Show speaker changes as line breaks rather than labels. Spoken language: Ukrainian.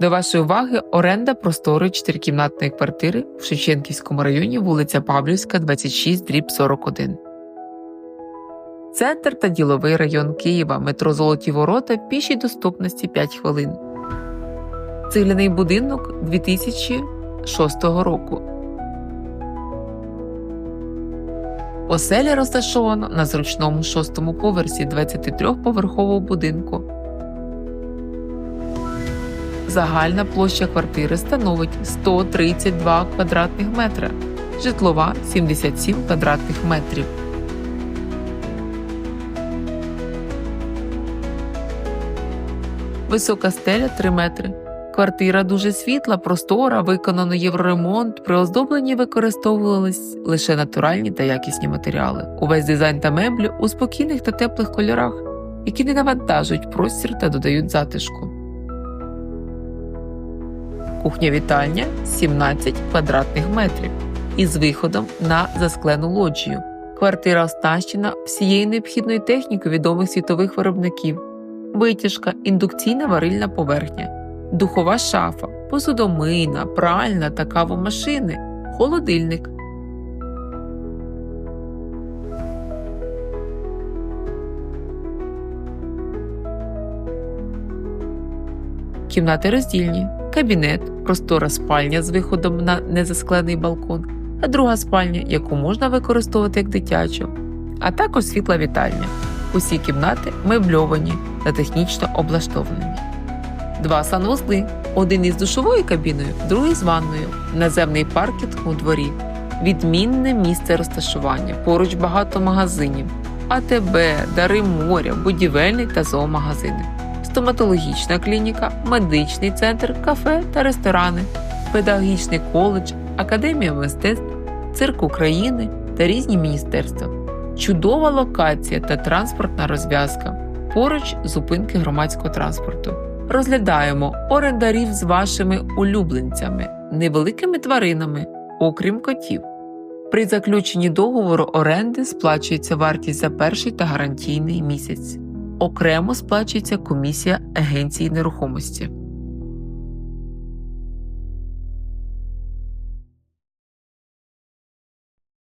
До вашої уваги оренда просторої чотирикімнатної квартири в Шевченківському районі вулиця Павлівська, 26, дріб 41. Центр та діловий район Києва, метро Золоті Ворота, пішій доступності 5 хвилин. Цегляний будинок 2006 року. Оселя розташована на зручному шостому поверсі 23-поверхового будинку. Загальна площа квартири становить 132 квадратних метра, житлова 77 квадратних метрів. Висока стеля 3 метри. Квартира дуже світла, простора, виконано євроремонт. При оздобленні використовувались лише натуральні та якісні матеріали. Увесь дизайн та меблі у спокійних та теплих кольорах, які не навантажують простір та додають затишку. Кухня-вітальня 17 квадратних метрів із виходом на засклену лоджію. Квартира оснащена всією необхідною технікою відомих світових виробників, витяжка, індукційна варильна поверхня, духова шафа, посудомийна, пральна та кавомашини, холодильник. Кімнати роздільні, кабінет, простора спальня з виходом на незасклений балкон, та друга спальня, яку можна використовувати як дитячу, а також світла вітальня. Усі кімнати мебльовані та технічно облаштовані. Два санвузли, один із душовою кабіною, другий з ванною, наземний паркінг у дворі, відмінне місце розташування, поруч багато магазинів, АТБ, Дари моря, будівельний та зоомагазини, стоматологічна клініка, медичний центр, кафе та ресторани, педагогічний коледж, академія мистецтв, цирк України та різні міністерства. Чудова локація та транспортна розв'язка. Поруч зупинки громадського транспорту. Розглядаємо орендарів з вашими улюбленцями, невеликими тваринами, окрім котів. При заключенні договору оренди сплачується вартість за перший та гарантійний місяць. Окремо сплачується комісія агенції нерухомості.